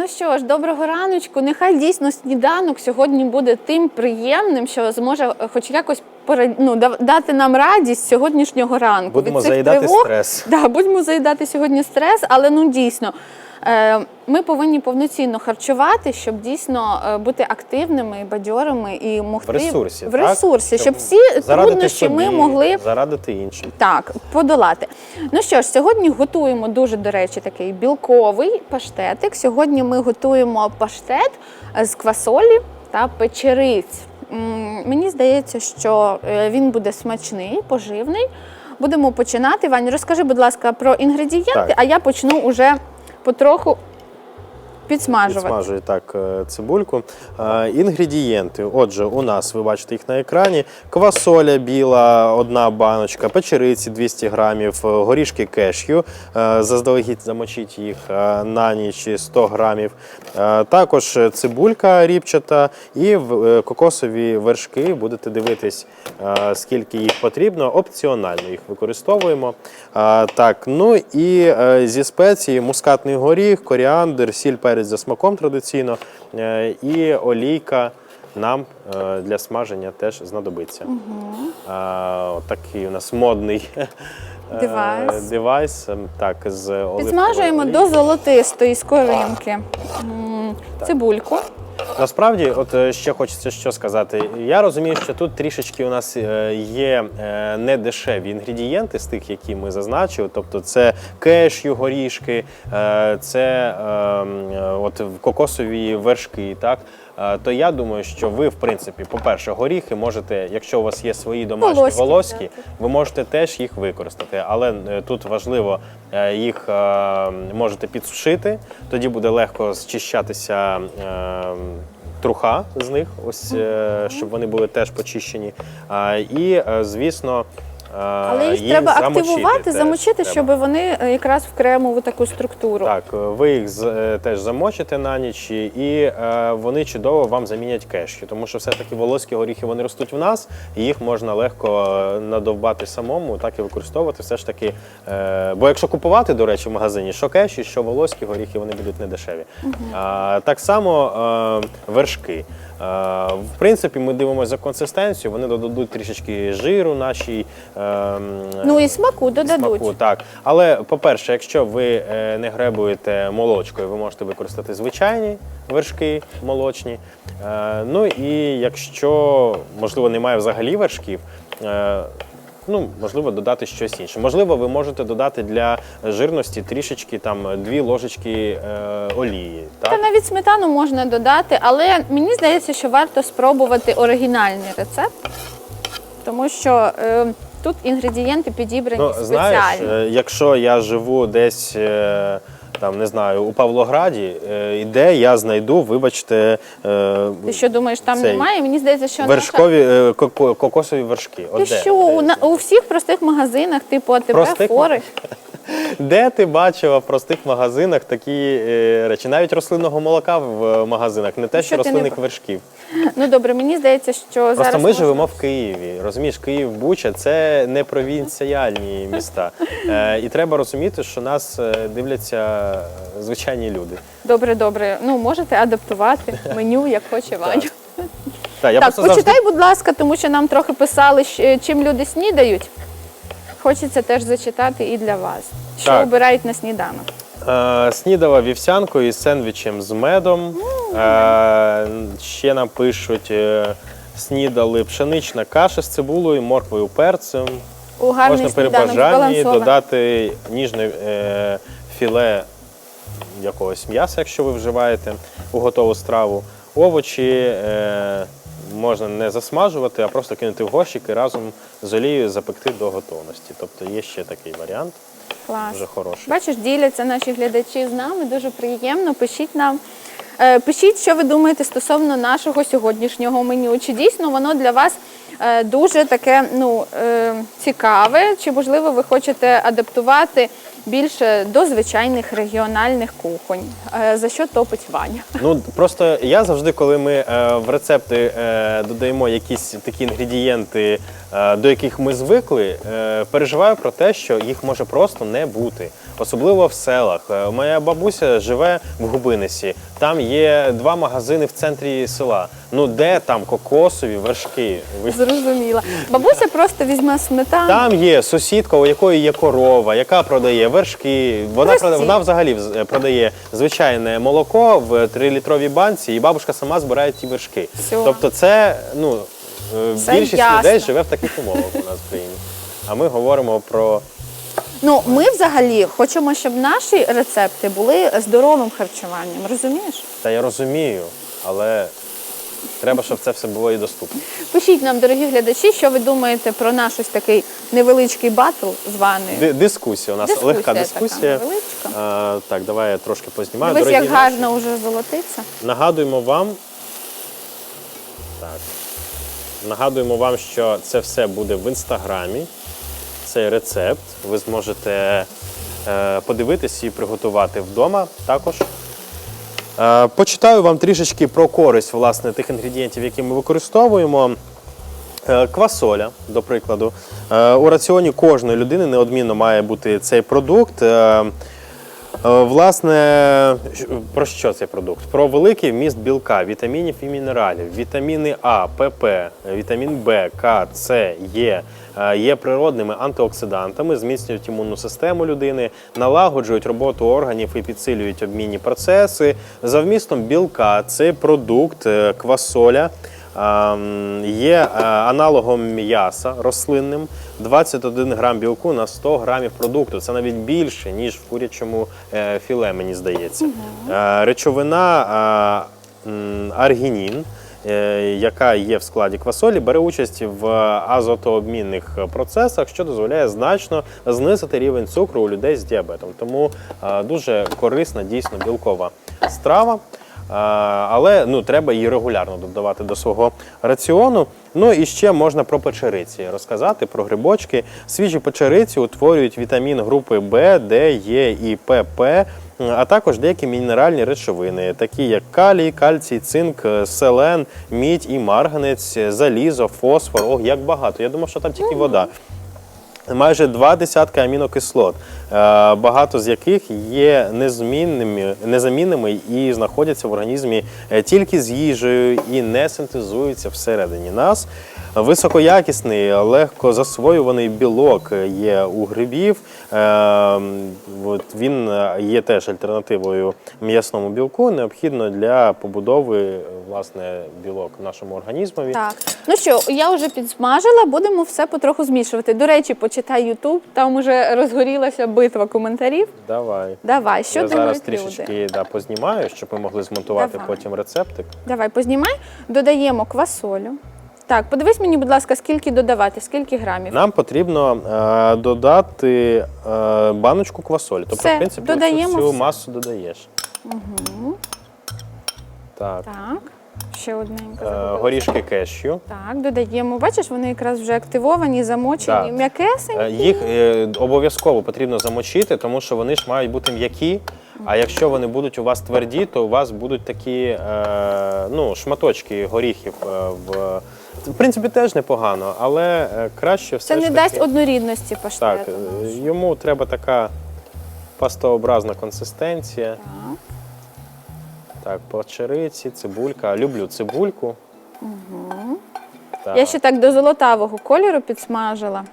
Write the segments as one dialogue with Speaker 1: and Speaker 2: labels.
Speaker 1: Ну що ж, доброго раночку. Нехай дійсно сніданок сьогодні буде тим приємним, що зможе е, хоч якось ну, дати нам радість сьогоднішнього ранку.
Speaker 2: Будемо
Speaker 1: Від цих
Speaker 2: заїдати
Speaker 1: тривог.
Speaker 2: стрес.
Speaker 1: Да, будемо заїдати сьогодні стрес, але ну дійсно. Е, Ми повинні повноцінно харчувати, щоб дійсно е, бути активними, бадьорими і могти
Speaker 2: В ресурсі.
Speaker 1: в
Speaker 2: так?
Speaker 1: щоб всі труднощі ми могли
Speaker 2: зарадити іншим.
Speaker 1: так, подолати. Ну що ж, сьогодні готуємо дуже, до речі, такий білковий паштетик. Сьогодні ми готуємо паштет з квасолі та печериць. Мені здається, що е, він буде смачний, поживний. Будемо починати. Вань, розкажи, будь ласка, про інгредієнти,
Speaker 2: Так.
Speaker 1: а я почну уже потроху підсмажувати.
Speaker 2: Підсмажую так е, цибульку. Е, Інгредієнти. Отже, у нас ви бачите їх на екрані: квасоля біла, одна баночка, печериці 200 грамів, е, горішки кешю. Заздалегідь замочіть їх на ніч 100 грамів. Також цибулька ріпчата і кокосові вершки. Будете дивитись, скільки їх потрібно. Опціонально їх використовуємо. Так, ну і зі спеції мускатний горіх, коріандр, сіль, перець за смаком традиційно. е, І олійка нам е, для смаження теж знадобиться. Е, Такий у нас модний е,
Speaker 1: Девайс.
Speaker 2: девайс. ем, Так, з
Speaker 1: Підсмажуємо до золотистої скоринки. так. Цибульку.
Speaker 2: Насправді, от е, ще хочеться що сказати. Я розумію, що тут трішечки у нас е, є е, недешеві інгредієнти з тих, які ми зазначили. Тобто це кешю, горішки, це е, м, е, от кокосові вершки. Так то я думаю, що ви, в принципі, по-перше, горіхи можете, якщо у вас є свої домашні
Speaker 1: Волоські
Speaker 2: волоські, ви можете теж їх використати, але е, тут важливо е, їх е, можете підсушити, тоді буде легко зчищатися е, труха з них, ось е, щоб вони були теж почищені. І, е, звісно, е,
Speaker 1: Але їх треба активувати,
Speaker 2: теж
Speaker 1: замочити,
Speaker 2: треба.
Speaker 1: щоб вони е, якраз в кремову таку структуру.
Speaker 2: Так, ви їх е, теж замочите на ніч, і е, вони чудово вам замінять кешю, тому що все-таки волоські горіхи вони ростуть в нас, і їх можна легко е, надовбати самому, так і використовувати. Все ж таки, е, бо якщо купувати, до речі, в магазині, що кеші, що волоські горіхи, вони будуть недешеві. А, так само е, вершки. Е, В принципі, ми дивимося за консистенцію, вони додадуть трішечки жиру нашій. е,
Speaker 1: Ну і смаку додадуть.
Speaker 2: смаку, так. Але, по-перше, якщо ви е, не гребуєте молочкою, ви можете використати звичайні вершки молочні. Е, Ну і якщо, можливо, немає взагалі вершків, ну, можливо, додати щось інше. Можливо, ви можете додати для жирності трішечки там дві ложечки е, олії.
Speaker 1: Та
Speaker 2: Так?
Speaker 1: навіть сметану можна додати, але мені здається, що варто спробувати оригінальний рецепт, тому що е, тут інгредієнти підібрані
Speaker 2: Ну, знаєш,
Speaker 1: спеціально.
Speaker 2: е, якщо я живу десь. е, Там не знаю, у Павлограді, е, і де я знайду, вибачте, е,
Speaker 1: Ти що думаєш, там
Speaker 2: цей,
Speaker 1: немає? Мені здається, що
Speaker 2: вершкові е, коко- кокосові вершки.
Speaker 1: Ти
Speaker 2: От де?
Speaker 1: що, у, на, у всіх простих магазинах, типу АТБ,
Speaker 2: Простих?
Speaker 1: фори.
Speaker 2: Де ти бачила в простих магазинах такі е, речі? Навіть рослинного молока в магазинах, не те,
Speaker 1: Що
Speaker 2: що
Speaker 1: не
Speaker 2: рослинних вершків.
Speaker 1: Ну добре, мені здається, що
Speaker 2: Просто
Speaker 1: зараз
Speaker 2: ми
Speaker 1: можна-
Speaker 2: живемо в Києві. Розумієш, Київ Буча це не провінціальні міста. Е, і треба розуміти, що нас е, дивляться звичайні люди.
Speaker 1: Добре, добре. Ну можете адаптувати меню, як хоче Ваня.
Speaker 2: Так, я
Speaker 1: Так, почитай,
Speaker 2: завжди
Speaker 1: будь ласка, тому що нам трохи писали, чим люди снідають. Хочеться теж зачитати і для вас. Що
Speaker 2: Так.
Speaker 1: обирають на сніданок?
Speaker 2: Е, снідала вівсянкою із сендвічем з медом. Е, ще нам пишуть, е, снідали пшенична каша з цибулею, морквою, перцем.
Speaker 1: У гарний
Speaker 2: Можна при
Speaker 1: сніданок
Speaker 2: бажанні
Speaker 1: збалансований.
Speaker 2: додати ніжне е, філе якогось м'яса, якщо ви вживаєте у готову страву. Овочі е, можна не засмажувати, а просто кинути в горщик і разом з олією запекти до готовності. Тобто є ще такий варіант,
Speaker 1: Клас.
Speaker 2: дуже хороший.
Speaker 1: Бачиш, діляться наші глядачі з нами. Дуже приємно. Пишіть нам. Е, Пишіть, що ви думаєте стосовно нашого сьогоднішнього меню. Чи дійсно воно для вас е, дуже таке ну, е, цікаве? Чи можливо ви хочете адаптувати більше до звичайних регіональних кухонь? Е, За що топить Ваня?
Speaker 2: Ну просто я завжди, коли ми е, в рецепти е, додаємо якісь такі інгредієнти до яких ми звикли, переживаю про те, що їх може просто не бути. Особливо в селах. Моя бабуся живе в Губинесі. Там є два магазини в центрі села. Ну де там кокосові вершки? Ви
Speaker 1: Зрозуміла. Бабуся просто візьме сметану.
Speaker 2: там є сусідка, у якої є корова, яка продає вершки. Вона
Speaker 1: Прості.
Speaker 2: продає, вона взагалі вз- продає звичайне молоко в 3-літровій банці, і бабушка сама збирає ті вершки.
Speaker 1: Всьо.
Speaker 2: Тобто, це ну е, більшість
Speaker 1: ясно.
Speaker 2: людей живе в таких умовах у нас в країні. А ми говоримо про
Speaker 1: Ну, ми взагалі хочемо, щоб наші рецепти були здоровим харчуванням. Розумієш?
Speaker 2: та я розумію, але треба, щоб це все було і доступно.
Speaker 1: Пишіть нам, дорогі глядачі, що ви думаєте про наш ось такий невеличкий батл з вами.
Speaker 2: Ди- Дискусія у нас
Speaker 1: Дискусія
Speaker 2: легка
Speaker 1: така
Speaker 2: дискусія.
Speaker 1: невеличка.
Speaker 2: А, так, давай я трошки познімаю. Дорогі
Speaker 1: як
Speaker 2: наші,
Speaker 1: гарно вже золотиться.
Speaker 2: Нагадуємо вам. Так. Нагадуємо вам, що це все буде в інстаграмі. Цей рецепт. Ви зможете е, подивитись і приготувати вдома також. Е, почитаю вам трішечки про користь власне, тих інгредієнтів, які ми використовуємо. Е, Квасоля, до прикладу. Е, У раціоні кожної людини неодмінно має бути цей продукт. Е, Власне, про що цей продукт? Про великий вміст білка, вітамінів і мінералів, вітаміни А, ПП, вітамін Б, К, С, Є. е, Є природними антиоксидантами, зміцнюють імунну систему людини, налагоджують роботу органів і підсилюють обмінні процеси. За вмістом білка цей продукт е, квасоля Ем, Є аналогом м'яса рослинним 21 грам білку на 100 грамів продукту. Це навіть більше, ніж в курячому е, філе, мені здається. Е, Речовина аргінін, е, яка є в складі квасолі, бере участь в азотообмінних процесах, що дозволяє значно знизити рівень цукру у людей з діабетом. Тому дуже корисна, дійсно білкова страва. Але ну, треба її регулярно додавати до свого раціону. Ну і ще можна про печериці розказати, про грибочки. Свіжі печериці утворюють вітамін групи Б, Д, Е і ПП, а також деякі мінеральні речовини, такі як калій, кальцій, цинк, селен, мідь і марганець, залізо, фосфор. Ох, як багато. Я думав, що там тільки вода. Майже два десятки амінокислот, е, багато з яких є незмінними, незамінними і знаходяться в організмі е, тільки з їжею і не синтезуються всередині нас. Високоякісний, легко засвоюваний білок є у грибів. Е, Він є теж альтернативою м'ясному білку, необхідно для побудови власне білок в нашому організмові.
Speaker 1: Так. Ну що, я вже підсмажила, будемо все потроху змішувати. До речі, почитай Ютуб, там уже розгорілася битва коментарів.
Speaker 2: Давай.
Speaker 1: Давай, що
Speaker 2: Я зараз
Speaker 1: люди?
Speaker 2: трішечки да, познімаю, щоб ми могли змонтувати
Speaker 1: Давай.
Speaker 2: потім рецептик.
Speaker 1: Давай, познімай, додаємо квасолю. Так, подивись мені, будь ласка, скільки додавати, скільки грамів.
Speaker 2: Нам потрібно е, додати е, баночку квасолі. Тобто,
Speaker 1: Все,
Speaker 2: в принципі,
Speaker 1: додаємо
Speaker 2: цю
Speaker 1: все.
Speaker 2: масу додаєш. Угу. Так.
Speaker 1: Так, ще одненько.
Speaker 2: Е, горішки кешю.
Speaker 1: Так, додаємо. Бачиш, вони якраз вже активовані, замочені,
Speaker 2: Так.
Speaker 1: м'якесенькі.
Speaker 2: Е, Їх е, обов'язково потрібно замочити, тому що вони ж мають бути м'які. А якщо вони будуть у вас тверді, то у вас будуть такі е, ну, шматочки горіхів е, в. В принципі, теж непогано, але е, краще все
Speaker 1: Це
Speaker 2: ж
Speaker 1: не
Speaker 2: таки...
Speaker 1: дасть однорідності паштету.
Speaker 2: Так, е, йому треба така пастообразна консистенція.
Speaker 1: Так.
Speaker 2: Так, печериці, цибулька. Люблю цибульку. Угу. Так.
Speaker 1: Я ще так до золотавого кольору підсмажила.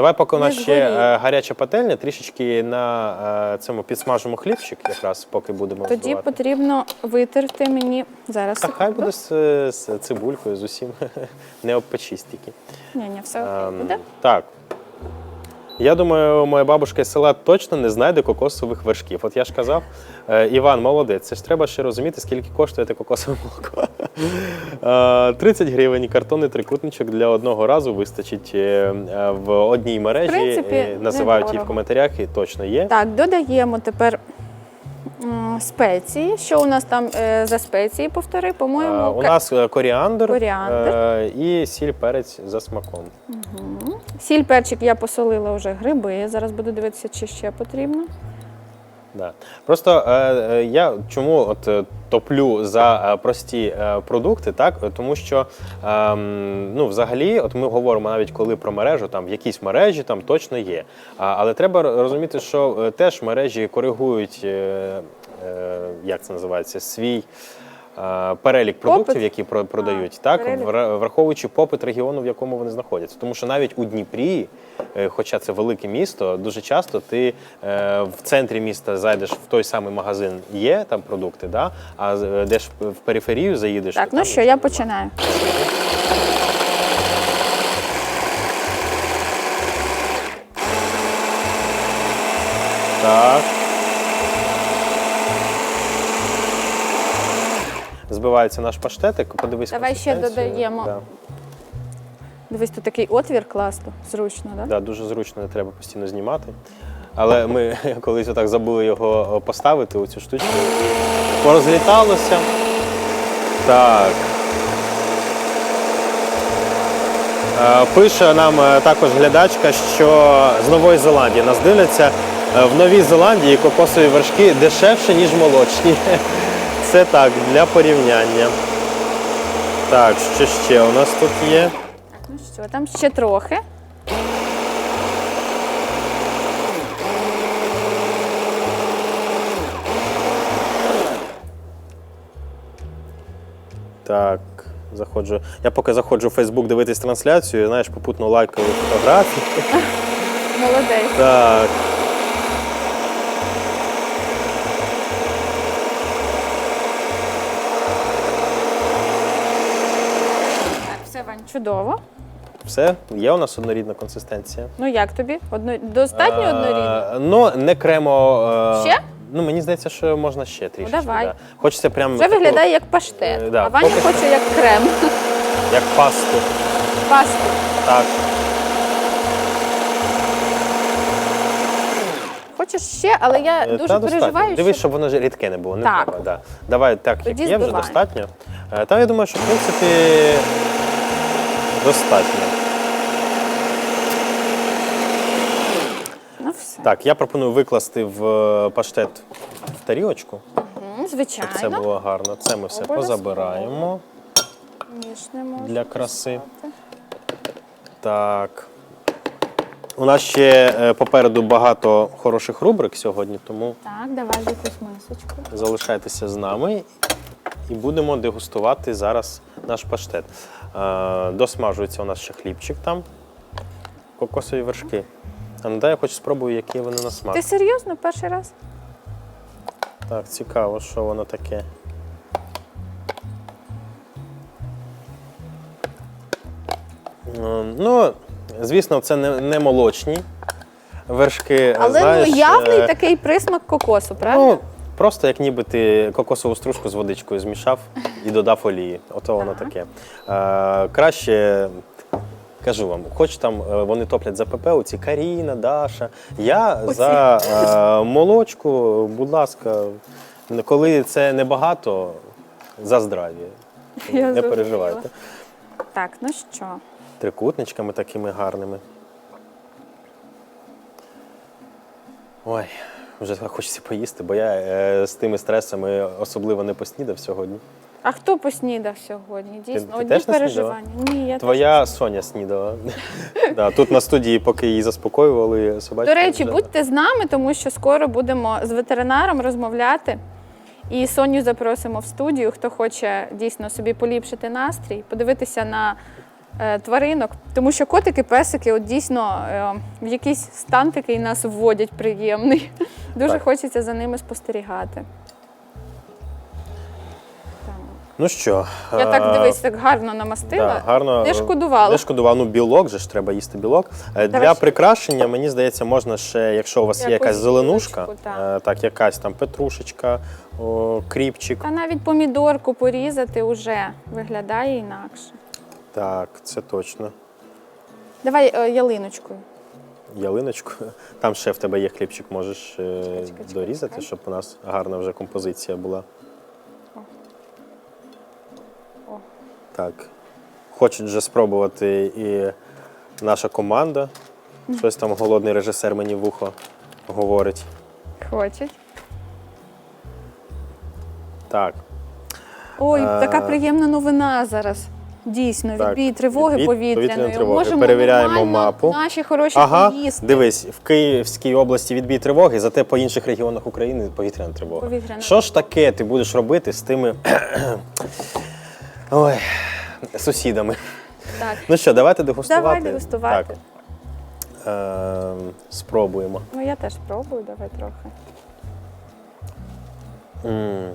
Speaker 2: Давай, поки у нас ще е, гаряча пательня, трішечки на е, цьому підсмажимо хлібчик, якраз поки будемо
Speaker 1: Тоді потрібно витерти мені зараз.
Speaker 2: Та хай
Speaker 1: секунду.
Speaker 2: буде з, з цибулькою, з усім. Не обпечись тільки.
Speaker 1: Ні, ні, все окей
Speaker 2: Ем,
Speaker 1: буде.
Speaker 2: Так. Я думаю, моя бабушка із села точно не знайде кокосових вершків. От я ж казав, е, Іван, молодець, це ж треба ще розуміти, скільки коштує те кокосове молоко. Е, 30 гривень картонний трикутничок для одного разу вистачить е, е, в одній мережі.
Speaker 1: В принципі,
Speaker 2: Е, Називають її в коментарях, і точно є.
Speaker 1: Так, додаємо тепер спеції. Що у нас там е, за спеції, повтори,
Speaker 2: Е,
Speaker 1: по-моєму,
Speaker 2: У нас е, коріандр,
Speaker 1: Коріандр.
Speaker 2: е, і сіль перець за смаком.
Speaker 1: сіль, перчик я посолила вже гриби. Зараз буду дивитися, чи ще потрібно.
Speaker 2: Да. Просто е, е, я чому от е, топлю за е, прості продукти, так тому що е, ну, взагалі, от ми говоримо навіть коли про мережу, там в якійсь мережі там точно є. Але треба розуміти, що теж мережі коригують, е, е, як це називається, свій. Е, Перелік продуктів,
Speaker 1: Попит?
Speaker 2: які про- продають, так
Speaker 1: перелік.
Speaker 2: враховуючи попит регіону, в якому вони знаходяться. Тому що навіть у Дніпрі, е, хоча це велике місто, дуже часто ти е, в центрі міста зайдеш в той самий магазин, є там продукти, да? а з- де ж в периферію заїдеш.
Speaker 1: Так, ну що, я
Speaker 2: немає.
Speaker 1: починаю.
Speaker 2: Так. Збивається наш паштетик, подивись.
Speaker 1: Давай ще
Speaker 2: консистенцію.
Speaker 1: додаємо.
Speaker 2: Да.
Speaker 1: Дивись, тут такий отвір класно, зручно, так?
Speaker 2: Да, дуже зручно, не треба постійно знімати. Але ми колись отак забули його поставити, оцю штучку. Порозліталося. Так. Е, Пише нам е, також глядачка, що з Нової Зеландії нас дивляться. Е, В Новій Зеландії кокосові вершки дешевше, ніж молочні. Це так, для порівняння. Так, що ще у нас тут є?
Speaker 1: Ну що, там ще трохи.
Speaker 2: Так, заходжу. Я поки заходжу в Фейсбук дивитись трансляцію, знаєш, попутно лайкаю фотографії.
Speaker 1: Молодець.
Speaker 2: Так.
Speaker 1: Так, все, Вань, чудово.
Speaker 2: Все, є у нас однорідна консистенція.
Speaker 1: Ну як тобі? Одно... Достатньо однорідно?
Speaker 2: Е, Ну, не кремо. е,
Speaker 1: Ще?
Speaker 2: Ну, мені здається, що можна ще трішки.
Speaker 1: давай.
Speaker 2: Да. Хочеться прям
Speaker 1: Вже
Speaker 2: таку,
Speaker 1: виглядає як паштет,
Speaker 2: Е, да,
Speaker 1: а Ваня
Speaker 2: поки-
Speaker 1: хоче як крем.
Speaker 2: як пасту.
Speaker 1: Пасту.
Speaker 2: Так.
Speaker 1: Хочеш ще, але я
Speaker 2: Е,
Speaker 1: дуже
Speaker 2: та достатньо.
Speaker 1: переживаю,
Speaker 2: Дивись, щоб воно ж рідке не було. Не
Speaker 1: Так.
Speaker 2: треба. Да. Давай так,
Speaker 1: Тоді
Speaker 2: як є, вже достатньо. Е, Та я думаю, що в принципі достатньо.
Speaker 1: ну все.
Speaker 2: Так, я пропоную викласти в е, паштет в тарілочку,
Speaker 1: М,
Speaker 2: щоб це було гарно. Це ми все
Speaker 1: Обов'язково.
Speaker 2: позабираємо для краси. Так. У нас ще е, попереду багато хороших рубрик сьогодні, тому
Speaker 1: Так, давай в якусь мисочку.
Speaker 2: залишайтеся з нами і будемо дегустувати зараз наш паштет. Е, Досмажується у нас ще хлібчик там, кокосові вершки. А ну дай я хоч спробую, які вони на смак.
Speaker 1: Ти серйозно перший раз?
Speaker 2: Так, цікаво, що воно таке. Ем, Ну, звісно, це не, не молочні вершки.
Speaker 1: Але
Speaker 2: знаєш,
Speaker 1: ну явний
Speaker 2: е,
Speaker 1: такий присмак кокосу, правда?
Speaker 2: Ну, просто як ніби ти кокосову стружку з водичкою змішав і додав олії. Ото воно
Speaker 1: Так.
Speaker 2: таке. Е, краще. Кажу вам, хоч там е, вони топлять за ПП, оці Каріна, Даша. Я
Speaker 1: Оці.
Speaker 2: за е, молочку, будь ласка, коли це небагато, за здрав'я.
Speaker 1: Я
Speaker 2: Не
Speaker 1: зрозуміла.
Speaker 2: переживайте.
Speaker 1: Так, ну що?
Speaker 2: Трикутничками такими гарними. Ой, вже хочеться поїсти, бо я е, з тими стресами особливо не поснідав сьогодні.
Speaker 1: А хто поснідав сьогодні? Дійсно,
Speaker 2: ти
Speaker 1: одні
Speaker 2: теж не
Speaker 1: переживання. Ні, я
Speaker 2: Твоя Соня снідала. да, тут на студії, поки її заспокоювали, собачка.
Speaker 1: До речі,
Speaker 2: вже-
Speaker 1: будьте з нами, тому що скоро будемо з ветеринаром розмовляти. І Соню запросимо в студію, хто хоче дійсно собі поліпшити настрій, подивитися на е, тваринок, тому що котики, песики, от дійсно е, в якийсь стан такий нас вводять приємний. Дуже
Speaker 2: Так.
Speaker 1: хочеться за ними спостерігати.
Speaker 2: Ну що,
Speaker 1: Я так
Speaker 2: е,
Speaker 1: дивись, так гарно намастила.
Speaker 2: Да, гарно.
Speaker 1: Не шкодувала.
Speaker 2: Не шкодувала. Ну, білок же ж треба їсти білок. Е,
Speaker 1: Давай
Speaker 2: Для
Speaker 1: ще.
Speaker 2: прикрашення, мені здається, можна ще, якщо у вас є якась зеленушка,
Speaker 1: так.
Speaker 2: е, так, якась там петрушечка, о, кріпчик.
Speaker 1: Та навіть помідорку порізати вже виглядає інакше.
Speaker 2: Так, це точно.
Speaker 1: Давай е, ялиночкою.
Speaker 2: Ялиночку. Там ще в тебе є хлібчик, можеш
Speaker 1: чекай, чекай,
Speaker 2: дорізати,
Speaker 1: чекай.
Speaker 2: щоб у нас гарна вже композиція була. Так. Хочуть вже спробувати і наша команда. Щось там голодний режисер мені в ухо говорить.
Speaker 1: Хочуть.
Speaker 2: Так.
Speaker 1: Ой,
Speaker 2: Е,
Speaker 1: така приємна новина зараз. Дійсно,
Speaker 2: Так,
Speaker 1: відбій тривоги
Speaker 2: відбій
Speaker 1: повітряної.
Speaker 2: повітряної тривоги.
Speaker 1: Можемо
Speaker 2: Перевіряємо
Speaker 1: нормально
Speaker 2: мапу.
Speaker 1: Наші хороші
Speaker 2: Ага,
Speaker 1: поїсти.
Speaker 2: дивись, в Київській області відбій тривоги, зате по інших регіонах України повітряна тривога.
Speaker 1: Повітряна.
Speaker 2: Що ж таке ти будеш робити з тими Ой, сусідами?
Speaker 1: Так.
Speaker 2: Ну що, давайте дегустувати.
Speaker 1: Давай дегустувати.
Speaker 2: Так. Ем, спробуємо.
Speaker 1: Ну я теж спробую, давай трохи.
Speaker 2: М.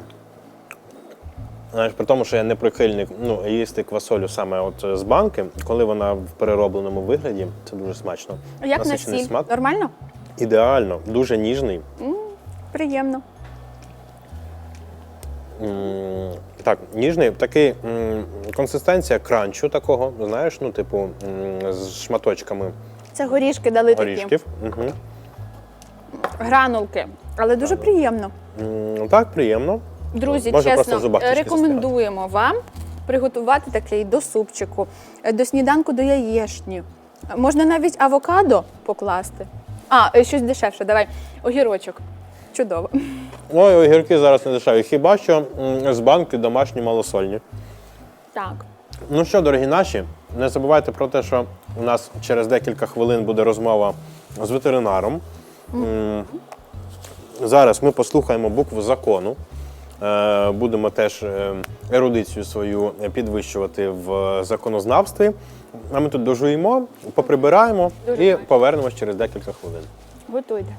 Speaker 2: Знаєш, при тому, що я не прихильник ну, їсти квасолю саме от е, з банки, коли вона в переробленому вигляді, це дуже смачно.
Speaker 1: Як на
Speaker 2: Насичений
Speaker 1: сіль?
Speaker 2: смак.
Speaker 1: Нормально?
Speaker 2: Ідеально, дуже ніжний.
Speaker 1: Приємно.
Speaker 2: М, Так, ніжний, такий м, консистенція кранчу такого, знаєш, ну, типу, з шматочками
Speaker 1: Це горішки дали такі.
Speaker 2: горішків. Угу.
Speaker 1: Гранулки. Але дуже приємно.
Speaker 2: Так, приємно.
Speaker 1: Друзі,
Speaker 2: Може, просто
Speaker 1: чесно,
Speaker 2: зубах трішки
Speaker 1: рекомендуємо вам приготувати такий до супчику, е, до сніданку до яєшні. Можна навіть авокадо покласти. А, е, щось дешевше, давай. Огірочок. Чудово.
Speaker 2: Ой, огірки зараз не дешеві. Хіба що м, з банки домашні малосольні.
Speaker 1: Так.
Speaker 2: Ну що, дорогі наші, не забувайте про те, що у нас через декілька хвилин буде розмова з ветеринаром. М, Зараз ми послухаємо букву закону. Е, Будемо теж е, ерудицію свою підвищувати в законознавстві. А ми тут дожуємо, поприбираємо і повернемось через декілька хвилин.
Speaker 1: Готуйте.